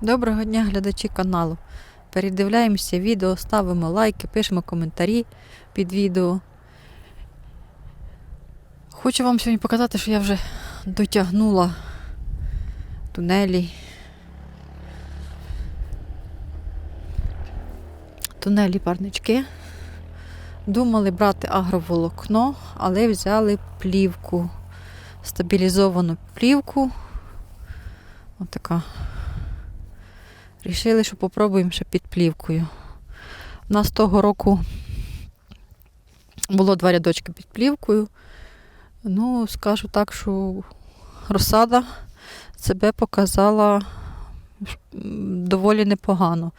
Доброго дня, глядачі каналу. Передивляємося відео, ставимо лайки, пишемо коментарі під відео. Хочу вам сьогодні показати, що я вже дотягнула тунелі. Тунелі парнички. Думали брати агроволокно, але взяли плівку, стабілізовану плівку. Отака. Рішили, що попробуємо ще під плівкою. У нас того року було два рядочки під плівкою. Ну, скажу так, що розсада себе показала доволі непогано.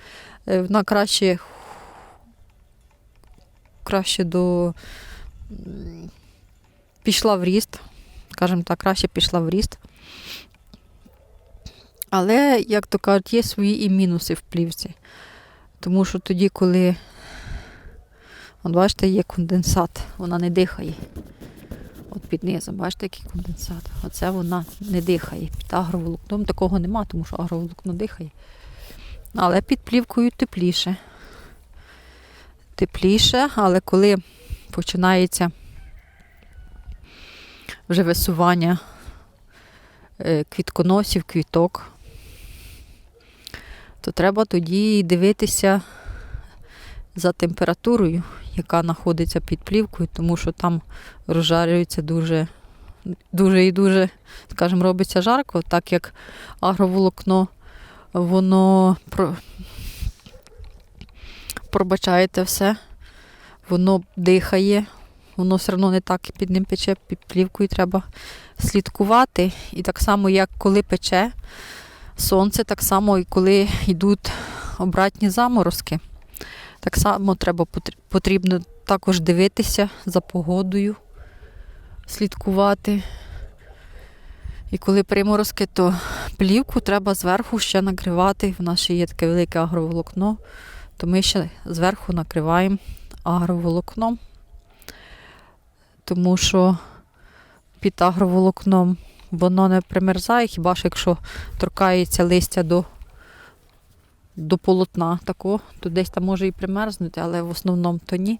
Е, Вона краще, краще до пішла в ріст, скажімо так, краще пішла в ріст. Але, як то кажуть, є свої і мінуси в плівці. Тому що тоді, коли, от бачите, є конденсат, вона не дихає. От під низом, бачите, який конденсат. Оце вона не дихає. Під агроволокном такого нема, тому що агроволокно дихає. Але під плівкою тепліше. Тепліше, але коли починається вже висування е, квітконосів, квіток, то треба тоді дивитися за температурою, яка знаходиться під плівкою, тому що там розжарюється дуже, дуже і дуже, скажімо, робиться жарко, так як агроволокно, воно про... пробачаєте все, воно дихає, воно все одно не так під ним пече, під плівкою треба слідкувати. І так само, як коли пече сонце, так само і коли йдуть обратні заморозки. Так само треба потрібно також дивитися за погодою, слідкувати. І коли приморозки, то плівку треба зверху ще накривати. В нас ще є таке велике агроволокно, то ми ще зверху накриваємо агроволокном, тому що під агроволокном воно не примерзає, хіба що якщо торкається листя до, до полотна такого, то десь там може і примерзнути, але в основному то ні.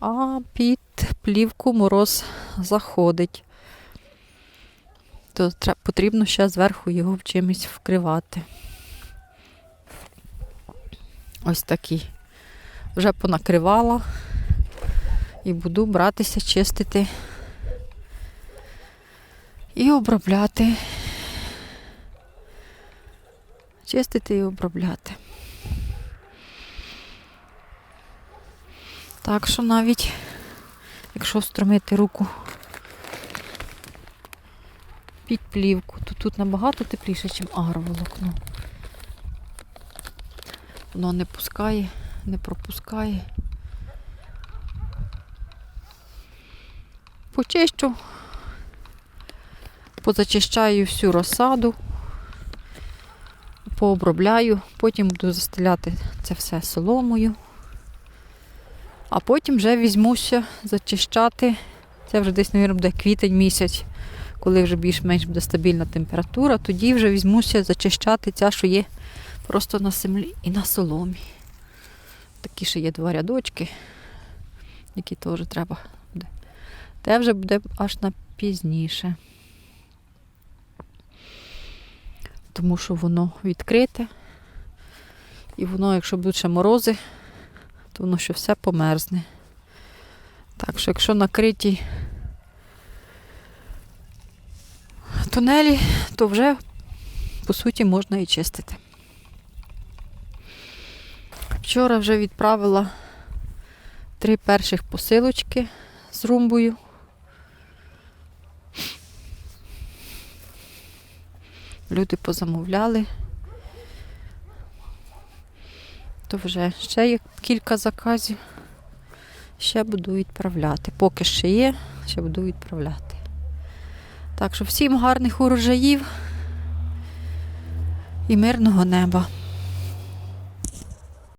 А під плівку мороз заходить. То потрібно ще зверху його чимось вкривати. Ось такий. Вже понакривала і буду братися чистити і обробляти. Чистити і обробляти. Так що навіть, якщо встромити руку під плівку, то тут набагато тепліше, ніж агроволокно. Воно не пускає, не пропускає. Почищу, позачищаю всю розсаду, пообробляю, потім буду застеляти це все соломою. А потім вже візьмуся зачищати. Це вже десь, мабуть, буде квітень місяць, коли вже більш-менш буде стабільна температура, тоді вже візьмуся зачищати ця, що є просто на землі і на соломі. Такі ще є два рядочки, які теж треба буде. Те вже буде аж на пізніше. Тому що воно відкрите. І воно, якщо будуть ще морози, то воно ще все померзне. Так що, якщо накриті тунелі, то вже, по суті, можна і чистити. Вчора вже відправила три перших посилочки з румбою. Люди позамовляли. То вже ще є кілька заказів. Ще буду відправляти. Поки ще є, ще буду відправляти. Так що всім гарних урожаїв і мирного неба.